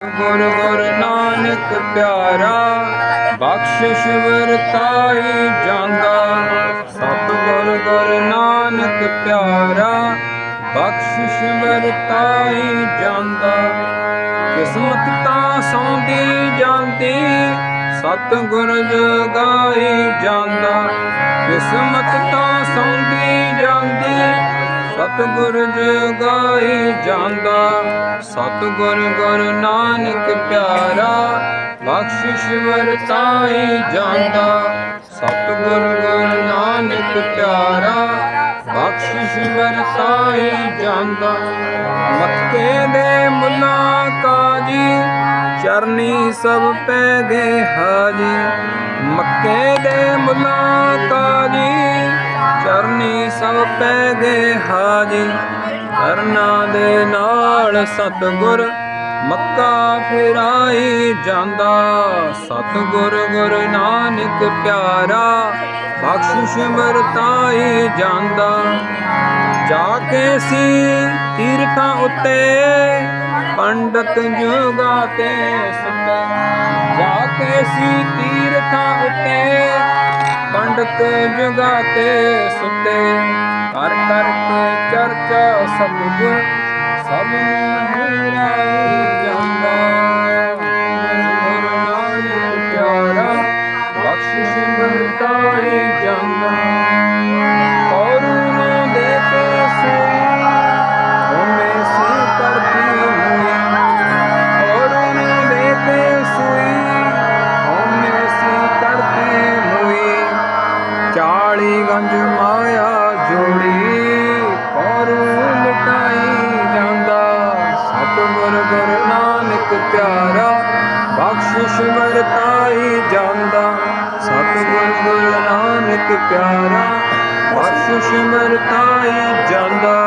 ਗੁਰ ਗੁਰ ਨਾਨਕ ਪਿਆਰਾ ਬਖਸ਼ਿਸ਼ ਵਰਤਾਈ ਜਾਂਦਾ। ਸਤ ਗੁਰ ਗੁਰ ਨਾਨਕ ਪਿਆਰਾ ਬਖਸ਼ਿਸ਼ ਵਰਤਾਈ ਜਾਂਦਾ। ਕਿਸਮਤ ਤਾਂ ਸੌਂਦੀ ਜਾਂਦੀ ਸਤ ਗੁਰ ਜਗਾਈ ਜਾਂਦਾ। ਕਿਸਮਤ ਸਤਿਗੁਰ ਜਗਾਈ ਜਾਂਦਾ, ਸਤਿਗੁਰ ਗੁਰ ਨਾਨਕ ਪਿਆਰਾ, ਬਖਸ਼ਿਸ਼ ਵਰਤਾਈ ਜਾਂਦਾ। ਸਤਿਗੁਰ ਗੁਰ ਨਾਨਕ ਪਿਆਰਾ, ਬਖਸ਼ਿਸ਼ ਵਰਤਾਈ ਜਾਂਦਾ। ਮੱਕੇ ਦੇ ਮੁੱਲਾ ਕਾਜੀ ਚਰਨੀ ਸਭ ਪੈ ਗਏ ਹਾਜੀ। ਮੱਕੇ ਦੇ ਮੁਲਾ ਕਾਜੀ ਚਰਨੀ ਸਭ ਪੈ ਗਏ ਹਾਜੀ ਕਰਨਾ ਦੇ ਨਾਲ ਸਤਗੁਰ ਮੱਕਾ ਫਿਰਾਈ ਜਾਂਦਾ। ਸਤਗੁਰ ਗੁਰ ਨਾਨਕ ਪਿਆਰਾ ਬਖਸ਼ਿਸ਼ ਵਰਤਾਈ ਜਾਂਦਾ। ਜਾ ਕੇ ਸੀ ਤੀਰਥਾਂ ਉੱਤੇ, ਪੰਡਤ ਜੁਗਾ ਤੇ ਸੁਤੇ ਜਾ ਕੇ ਸੀ ਜੁਗਾ ਤੇ ਸੁਤੇ। ਕਰ ਕਰਕੇ ਚਰਚਾ ਸਤਿਗੁਰ ਸਭ ਨੂੰ ਹੁਰਾਈ ਜਾਂਦਾ। ਗੁਰੂ ਨਾਨਕ ਪਿਆਰਾ, ਬਖਸ਼ਿਸ਼ ਵਰਤਾਈ ਗੰਜ ਮਾਇਆ ਜੋੜੀ ਔਰ ਲਟਾਈ ਜਾਂਦਾ। ਸਤਿਗੁਰ ਗੁਰ ਨਾਨਕ ਪਿਆਰਾ, ਬਖਸ਼ਿਸ਼ ਵਰਤਾਈ ਜਾਂਦਾ। ਸਤਿਗੁਰ ਗੁਰ ਨਾਨਕ ਪਿਆਰਾ, ਬਖਸ਼ਿਸ਼ ਵਰਤਾਈ